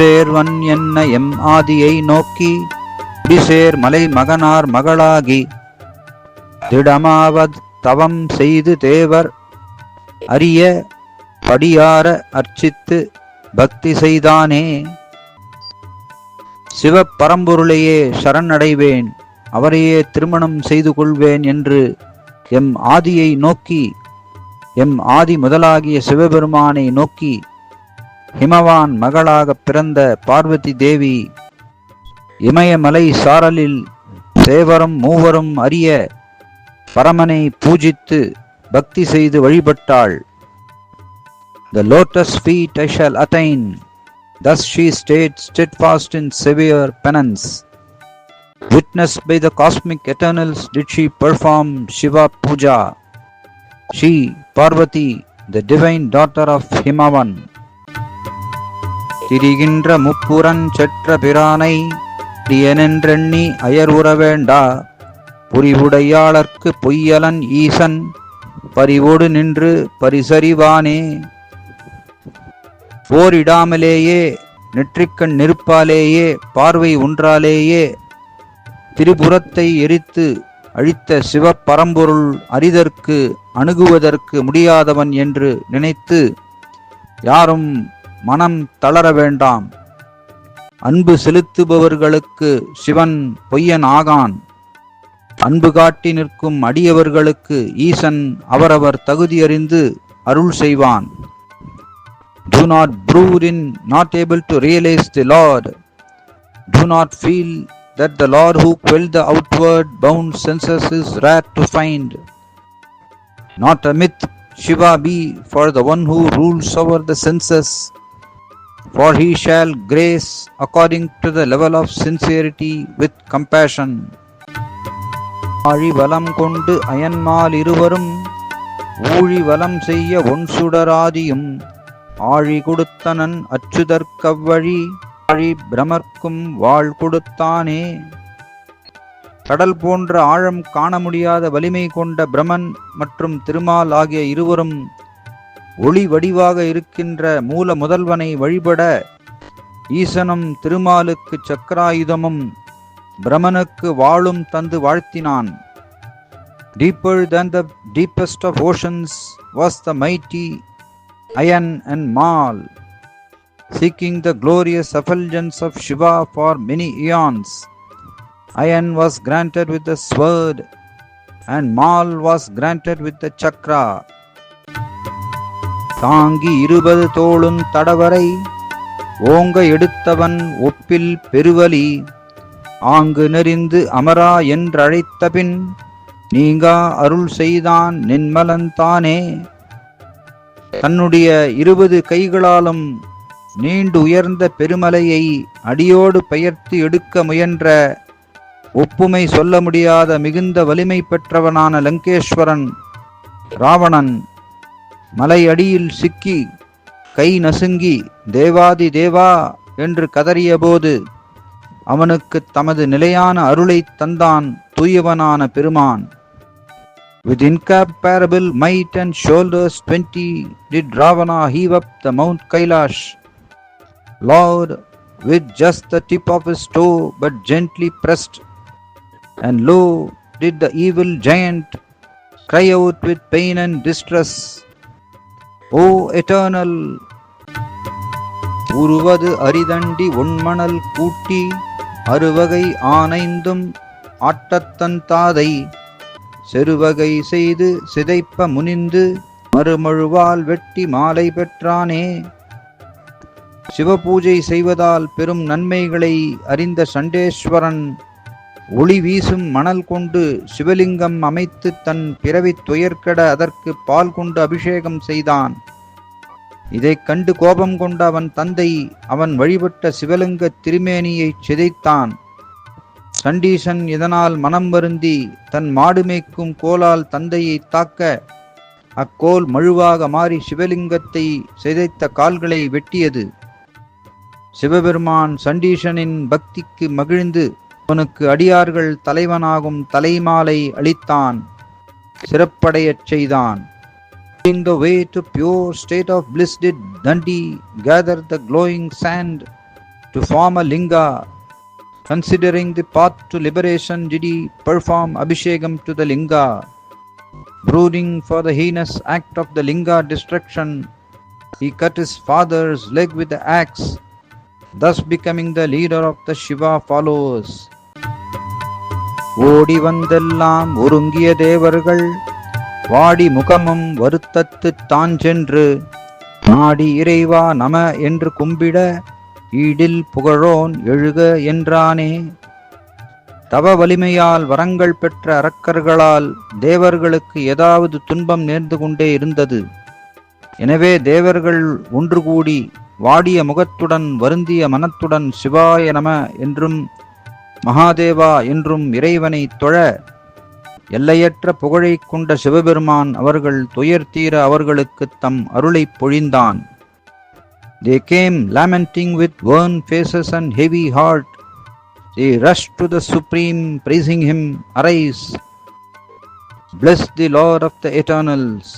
குடிசேர்வன் என்ன எம் ஆதியை நோக்கி பிசேர் மலை மகனார் மகளாகி திடமாவத் தவம் செய்து தேவர் அரிய படியார அர்ச்சித்து பக்தி செய்தானே. சிவப்பரம்பொருளையே சரணடைவேன் அவரையே திருமணம் செய்து கொள்வேன் என்று எம் ஆதியை நோக்கி எம் ஆதி முதலாகிய சிவபெருமானை நோக்கி ஹிமவான் மகளாகப் பிறந்த பார்வதி தேவி இமயமலை சாரலில் சேவரும் மூவரும் அறிய பரமனை பூஜித்து பக்தி செய்து வழிபட்டாள் The lotus feet I shall attain. Thus she stayed steadfast in severe penance. Witnessed by the cosmic eternals did she perform Shiva Puja. She, Parvati, the divine daughter of Himavan. திரிகின்ற முப்புறன் செற்ற பிரானை பிரியனென்றெண்ணி அயர் வேண்டா புரிவுடையாளர்க்கு பொய்யலன் ஈசன் பரிவோடு நின்று பரிசறிவானே. போரிடாமலேயே நெற்றிக்கண் நெருப்பாலேயே பார்வை ஒன்றாலேயே திரிபுரத்தை எரித்து அழித்த சிவப்பரம்பொருள் அரிதற்கு அணுகுவதற்கு முடியாதவன் என்று நினைத்து யாரும் மனம் தளர வேண்டாம் அன்பு செலுத்துபவர்களுக்கு சிவன் பொய்யன் ஆகான் அன்பு காட்டி நிற்கும் அடியவர்களுக்கு ஈசன் அவரவர் தகுதியறிந்து அருள் செய்வான் Do not brood in not able to realize the Lord. Do not feel that the Lord who quelled the outward bound senses is rare to find. Not a myth, Shiva be for the one who rules over the senses, for he shall grace according to the level of sincerity with compassion. ஆழி வலம் கொண்டு அயன்மால் இருவரும் ஊழி வலம் செய்ய ஒன்சுடராதியும் ஆழி கொடுத்தனன் அச்சுதற்கவ்வழி ஆழி பிரமர்க்கும் வாழ் கொடுத்தானே கடல் போன்ற ஆழம் காண முடியாத வலிமை கொண்ட பிரமன் மற்றும் திருமால் ஆகிய இருவரும் ஒளி வடிவாக இருக்கின்ற மூல முதல்வனை வழிபட ஈசனும் திருமாலுக்கு சக்கராயுதமும் பிரமனுக்கு வாளும் தந்து வாழ்த்தினான் Deeper than the deepest of oceans was the mighty Ayan and Mal, seeking the glorious effulgence of Shiva for many eons. Ayan was granted with the sword, and Mal was granted with the chakra. தாங்கி இருபது தோளும் தடவரை ஓங்க எடுத்தவன் ஒப்பில் பெருவலி ஆங்கு நெறிந்து அமரா என்றழைத்தபின் நீங்கா அருள் செய்தான் நின்மலன்தானே தன்னுடைய இருபது கைகளாலும் நீண்டு உயர்ந்த பெருமலையை அடியோடு பெயர்த்து எடுக்க முயன்ற ஒப்புமை சொல்ல முடியாத மிகுந்த வலிமை பெற்றவனான லங்கேஸ்வரன் ராவணன் மலை அடியில் சிக்கி கை நசுங்கி தேவாதி தேவா என்று கதறியபோது அவனுக்கு தமது நிலையான அருளைத் தந்தான் தூயவனான பெருமான் With incomparable might and shoulders twenty did Ravana heave up the Mount Kailash. Lord, with just the tip of his toe but gently pressed, and lo, did the evil giant cry out with pain and distress, O eternal உருவது அரிதண்டி ஒன்மணல் கூட்டி அறுவகை ஆனைந்தும் ஆட்டத்தன் தாதை. செருவகை செய்து சிதைப்ப முனிந்து மறுமழுவால் வெட்டி மாலை பெற்றானே. சிவபூஜை செய்வதால் பெரும் நன்மைகளை அறிந்த சண்டேஸ்வரன் ஒளி வீசும் மணல் கொண்டு சிவலிங்கம் அமைத்து தன் பிறவித் துயர்கட அதற்கு பால் கொண்டு அபிஷேகம் செய்தான். இதைக் கண்டு கோபம் கொண்ட அவன் தந்தை அவன் வழிபட்ட சிவலிங்க திருமேனியைச் சிதைத்தான். சண்டீசன் இதனால் மனம் வருந்தி தன் மாடு மேய்க்கும் கோலால் தந்தையை தாக்க அக்கோல் மழுவாக மாறி சிவலிங்கத்தை சிதைத்த கால்களை வெட்டியது. சிவபெருமான் சண்டீசனின் பக்திக்கு மகிழ்ந்து அவனுக்கு அடியார்கள் தலைவனாகும் தலைமாலை அளித்தான் சிறப்படையச் செய்தான் In the way to pure state of bliss did Dandi gather the glowing sand to form a linga. Considering the path to liberation, did he perform Abhishekam to the linga? Brooding for the heinous act of the linga destruction, he cut his father's leg with the axe, thus becoming the leader of the Shiva followers. ஓடி வந்தெல்லாம் ஒருங்கிய தேவர்கள். வாடி முகமும் வருத்தத்து தான் சென்று நாடி இறைவா நம என்று கும்பிட ஈடில் புகழோன் எழுக என்றானே. தவ வலிமையால் வரங்கள் பெற்ற அரக்கர்களால் தேவர்களுக்கு ஏதாவது துன்பம் நேர்ந்து கொண்டே இருந்தது. எனவே தேவர்கள் ஒன்று கூடி வாடிய முகத்துடன் வருந்திய மனத்துடன் சிவாய நம என்றும் மகாதேவா என்றும் இறைவனை தொழ எல்லையற்ற புகழை கொண்ட சிவபெருமான் அவர்கள் துயர் தீர அவர்களுக்கு தம் அருளை பொழிந்தான் they came lamenting with worn faces and heavy heart they rush to the supreme praising him arise bless the lord of the Eternals